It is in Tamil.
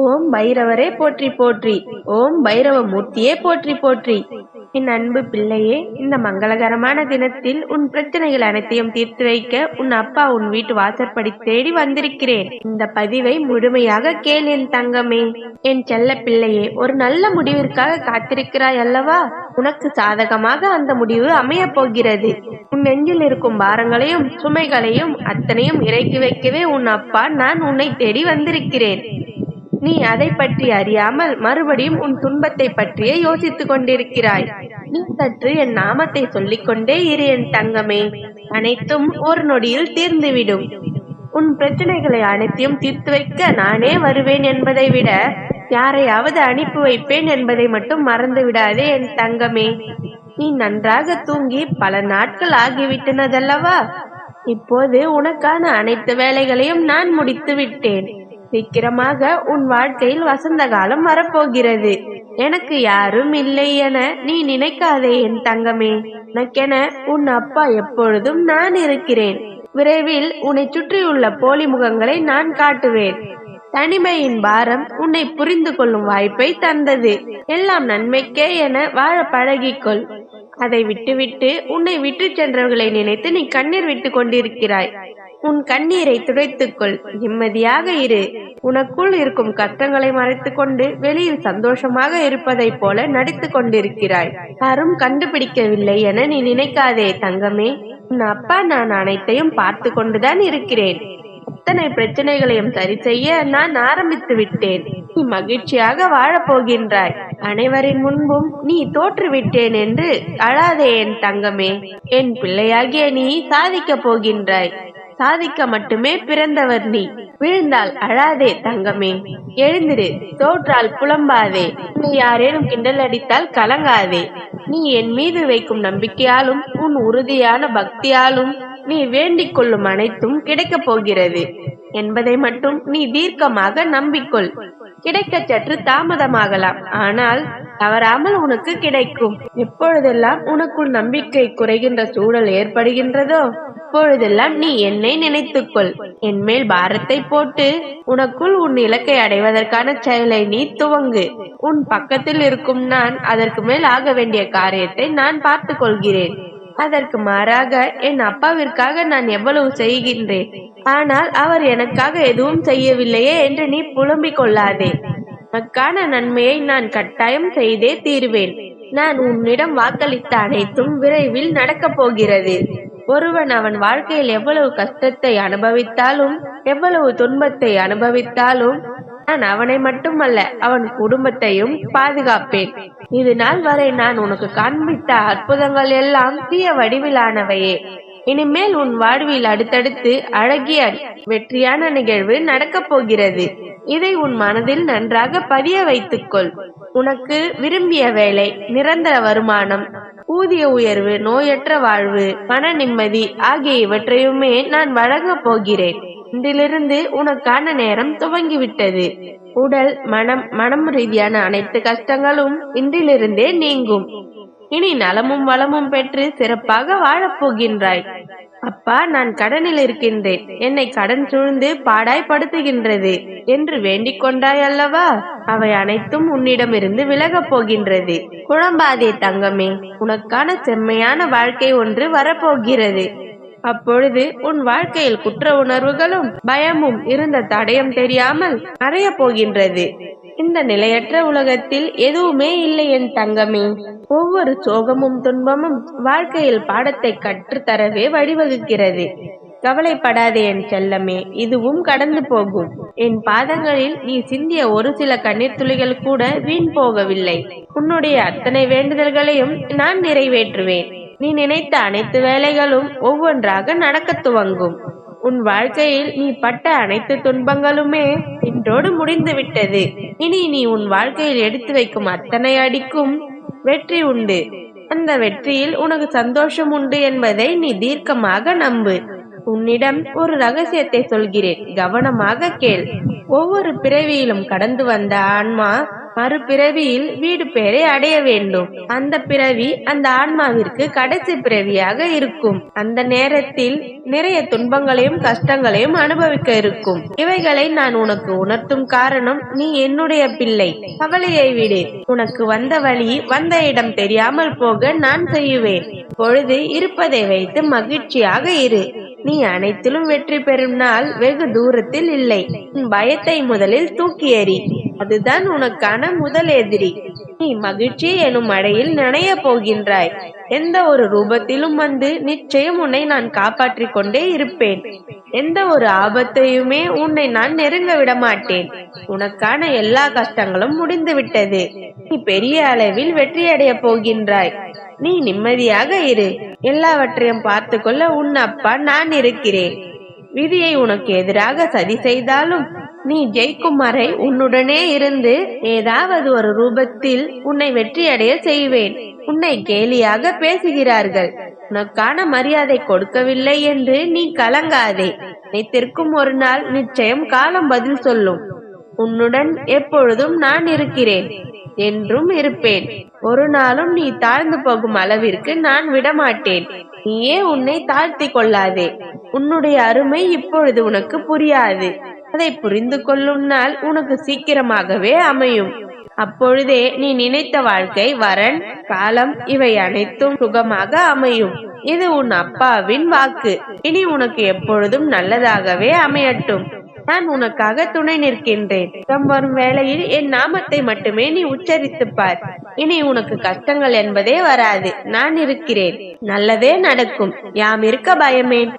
ஓம் பைரவரே போற்றி போற்றி. ஓம் பைரவ மூர்த்தியே போற்றி போற்றி. என் அன்பு பிள்ளையே இந்த மங்களகரமான தினத்தில் உன் பிரச்சனைகள் அனைத்தையும் தீர்த்து வைக்க உன் அப்பா உன் வீட்டு வாசற்படி தேடி வந்திருக்கிறேன். இந்த பதிவை முழுமையாக கேள் என் தங்கமே. என் செல்ல பிள்ளையே ஒரு நல்ல முடிவிற்காக காத்திருக்கிறாய் அல்லவா? உனக்கு சாதகமாக அந்த முடிவு அமைய போகிறது. உன் நெஞ்சில் இருக்கும் பாரங்களையும் சுமைகளையும் அத்தனையும் இறக்கி வைக்கவே உன் அப்பா நான் உன்னை தேடி வந்திருக்கிறேன். நீ அதை பற்றி அறியாமல் மறுபடியும் உன் துன்பத்தை பற்றியே யோசித்துக் கொண்டிருக்கிறாய். நீ சற்று என் நாமத்தை சொல்லிக் கொண்டே இரு என் தங்கமே. அனைத்தும் ஒரு நொடியில் தீர்ந்துவிடும். உன் பிரச்சனைகளை அனைத்தையும் தீர்த்து வைக்க நானே வருவேன் என்பதை விட யாரையாவது அனுப்பி வைப்பேன் என்பதை மட்டும் மறந்து விடாதே என் தங்கமே. நீ நன்றாக தூங்கி பல நாட்கள் ஆகிவிட்டனதல்லவா? இப்போது உனக்கான அனைத்து வேலைகளையும் நான் முடித்து விட்டேன் சீக்கிரமாக உன் வாழ்க்கையில் வசந்த காலம் வரப்போகிறது. எனக்கு யாரும் இல்லை என நீ நினைக்காதே என் தங்கமே. எனக்கென உன் அப்பா எப்பொழுதும் நான் இருக்கிறேன். விரைவில் உன்னை சுற்றியுள்ள போலி முகங்களை நான் காட்டுவேன். தனிமையின் பாரம் உன்னை புரிந்து கொள்ளும் வாய்ப்பை தந்தது. எல்லாம் நன்மைக்கே என வாழ பழகிக்கொள். அதை விட்டுவிட்டு உன்னை விட்டு சென்றவர்களை நினைத்து நீ கண்ணீர் விட்டு கொண்டிருக்கிறாய். உன் கண்ணீரை துடைத்துக்கொள். நிம்மதியாக இரு. உனக்குள் இருக்கும் கஷ்டங்களை மறைத்துக் கொண்டு வெளியில் சந்தோஷமாக இருப்பதைப் போல நடித்து கொண்டிருக்கிறாய். யாரும் கண்டுபிடிக்கவில்லை என நீ நினைக்காதே தங்கமே. உன் அப்பா நான் அனைத்தையும் பார்த்து கொண்டுதான் இருக்கிறேன். அத்தனை பிரச்சனைகளையும் சரி செய்ய நான் ஆரம்பித்து விட்டேன். நீ மகிழ்ச்சியாக வாழப் போகின்றாய். அனைவரின் முன்பும் நீ தோற்றுவிட்டேன் என்று அழாதே என் தங்கமே. என் பிள்ளையாகிய நீ சாதிக்கப் போகின்றாய். சாதிக்க மட்டுமே பிறந்தவர் நீ. விழுந்தால் அழாதே தங்கமே. எழுந்திரு தோற்றால் புலம்பாதே. நீ யாரேனும் கிண்டல் அடித்தால் கலங்காதே. நீ என் மீது வைக்கும் நம்பிக்கையாலும் உன் உறுதியான பக்தியாலும் நீ வேண்டிக் கொள்ளும் அனைத்தும் கிடைக்கப் போகிறது. என்பதை மட்டும் நீ தீர்க்கமாக நம்பிக்கொள். கிடைக்க சற்று தாமதமாகலாம். ஆனால் தவறாமல் உனக்கு கிடைக்கும். எப்பொழுதெல்லாம் உனக்குள் நம்பிக்கை குறைகின்ற சூழல் ஏற்படுகின்றதோ அப்பொழுதெல்லாம் நீ என்னை நினைத்துக்கொள். என் மேல் பாரத்தை போட்டு உனக்குள் உன் இலக்கை அடைவதற்கான செயலை நீ துவங்கு. உன் பக்கத்தில் இருக்கும் நான் அதற்கு மேல் ஆக வேண்டிய காரியத்தை நான் பார்த்து கொள்கிறேன் அதற்கு மாறாக என் அப்பாவிற்காக நான் எவ்வளவு செய்கின்றேன்? ஆனால் அவர் எனக்காக எதுவும் செய்யவில்லையே என்று நீ புலம்பிக் கொள்ளாதே. உனக்கான நன்மையை நான் கட்டாயம் செய்தே தீர்வேன். நான் உன்னிடம் வாக்களித்த அனைத்தும் விரைவில் நடக்கப் போகிறது. ஒருவன் அவன் வாழ்க்கையில் எவ்வளவு கஷ்டத்தை அனுபவித்தாலும் எவ்வளவு துன்பத்தை அனுபவித்தாலும் நான் அவனை மட்டுமல்ல அவன் குடும்பத்தையும் பாதுகாப்பேன். இது நாள் வரை நான் உனக்கு காண்பித்த அற்புதங்கள் எல்லாம் தீய வடிவிலானவையே. இனிமேல் உன் வாழ்வில் அடுத்தடுத்து அழகிய வெற்றியான நிகழ்வு நடக்கப் போகிறது. இதை உன் மனதில் நன்றாக பதிய வைத்துக்கொள். உனக்கு விரும்பிய வேலை நிரந்தர வருமானம் ஊதிய உயர்வு நோயற்ற வாழ்வு மன நிம்மதி ஆகிய இவற்றையுமே நான் வழங்கப் போகிறேன். இன்றிலிருந்து உனக்கான நேரம் துவங்கிவிட்டது. உடல் மனம் மனம் ரீதியான அனைத்து கஷ்டங்களும் இன்றிலிருந்தே நீங்கும். இனி நலமும் வளமும் பெற்று சிறப்பாக வாழப்போகின்றாய். அப்பா நான் கடனில் இருக்கின்றேன். என்னை கடன் சூழ்ந்து பாடாய்படுத்துகின்றது என்று வேண்டிக் கொண்டாய் அல்லவா? அவை அனைத்தும் உன்னிடமிருந்து விலகப் போகின்றது. குழம்பாதே தங்கமே உனக்கான செம்மையான வாழ்க்கை ஒன்று வரப்போகிறது. அப்பொழுது உன் வாழ்க்கையில் குற்ற உணர்வுகளும் பயமும் இருந்த தடயம் தெரியாமல் மறைய போகின்றது. இந்த நிலையற்ற உலகத்தில் எதுவுமே இல்லை என் தங்கமே. ஒவ்வொரு சோகமும் துன்பமும் வாழ்க்கையில் பாடத்தை கற்றுத்தரவே வழிவகுக்கிறது. கவலைப்படாதே என் செல்லமே இதுவும் கடந்து போகும். என் பாதங்களில் நீ சிந்திய ஒரு சில கண்ணீர் துளிகள் கூட வீண் போகவில்லை. உன்னுடைய அத்தனை வேண்டுதல்களையும் நான் நிறைவேற்றுவேன். நீ நினைத்த அனைத்து வேலைகளும் ஒவ்வொன்றாக நடக்கத் துவங்கும். உன் வாழ்க்கையில் நீ பட்ட அனைத்து துன்பங்களுமே இன்றோடு முடிந்து விட்டது. இனி நீ உன் வாழ்க்கையில் எடுத்து வைக்கும் அத்தனை அடிக்கும் வெற்றி உண்டு. அந்த வெற்றியில் உனக்கு சந்தோஷம் உண்டு என்பதை நீ தீர்க்கமாக நம்பு. உன்னிடம் ஒரு ரகசியத்தை சொல்கிறேன். கவனமாக கேள். ஒவ்வொரு பிறவியிலும் கடந்து வந்த ஆன்மா மறுபிறவியில் வீடு பேரை அடைய வேண்டும். அந்த பிறவி அந்த ஆன்மாவிற்கு கடைசி பிறவியாக இருக்கும். அந்த நேரத்தில் நிறைய துன்பங்களையும் கஷ்டங்களையும் அனுபவிக்க இருக்கும். இவைகளை நான் உனக்கு உணர்த்தும் காரணம் நீ என்னுடைய பிள்ளை. கவலையை விடு. உனக்கு வந்த வழி வந்த இடம் தெரியாமல் போக நான் செய்யுவேன் பொழுது இருப்பதை வைத்து மகிழ்ச்சியாக இரு. நீ அனைத்திலும் வெற்றி பெறும் நாள் வெகு தூரத்தில் இல்லை. உன் பயத்தை முதலில் தூக்கி எறி. அதுதான் உனக்கான முதல் எதிரி. நீ மகிழ்ச்சி எனும் மழையில் நனைய போகின்றாய். எந்த ஒரு ரூபத்திலும் வந்து நிச்சயம் உன்னை நான் காப்பாற்றிக் கொண்டே இருப்பேன். எந்த ஒரு ஆபத்தையுமே உன்னை நான் நெருங்க விட மாட்டேன் உனக்கான எல்லா கஷ்டங்களும் முடிந்து விட்டது நீ பெரிய அளவில் வெற்றியடைய போகின்றாய். நீ நிம்மதியாக இரு. எல்லாவற்றையும் பார்த்து கொள்ள உன் அப்பா நான் இருக்கிறேன். விதியை உனக்கு எதிராக சதி செய்தாலும் நீ ஜெயிக்கும் உன்னுடனே இருந்து ஏதாவது ஒரு ரூபத்தில் உன்னை வெற்றியடைய செய்வேன். உன்னை கேலியாக பேசுகிறார்கள். உனக்கான மரியாதை கொடுக்கவில்லை என்று நீ கலங்காதே. நினைத்திருக்கும் ஒரு நாள் நிச்சயம் காலம் பதில் சொல்லும். உன்னுடன் எப்பொழுதும் நான் இருக்கிறேன் என்றும் இருப்பேன். ஒரு நாளும் நீ தாழ்ந்து போகும் அளவிற்கு நான் விடமாட்டேன். நீயே உன்னை தாழ்த்தி கொள்ளாதே. உன்னுடைய அருமை இப்பொழுது உனக்கு புரியாது. அதை புரிந்து கொள்ளும் நாள் உனக்கு சீக்கிரமாகவே அமையும். அப்பொழுதே நீ நினைத்த வாழ்க்கை வரன் காலம் இவை அனைத்தும் சுகமாக அமையும். இது உன் அப்பாவின் வாக்கு. இனி உனக்கு எப்பொழுதும் நல்லதாகவே அமையட்டும். நான் உனக்காக துணை நிற்கின்றேன். சுகம் வரும் வேளையில் என் நாமத்தை மட்டுமே நீ உச்சரித்து பார். இனி உனக்கு கஷ்டங்கள் என்பதே வராது. நான் இருக்கிறேன். நல்லதே நடக்கும். யாம் இருக்க பயமேன்.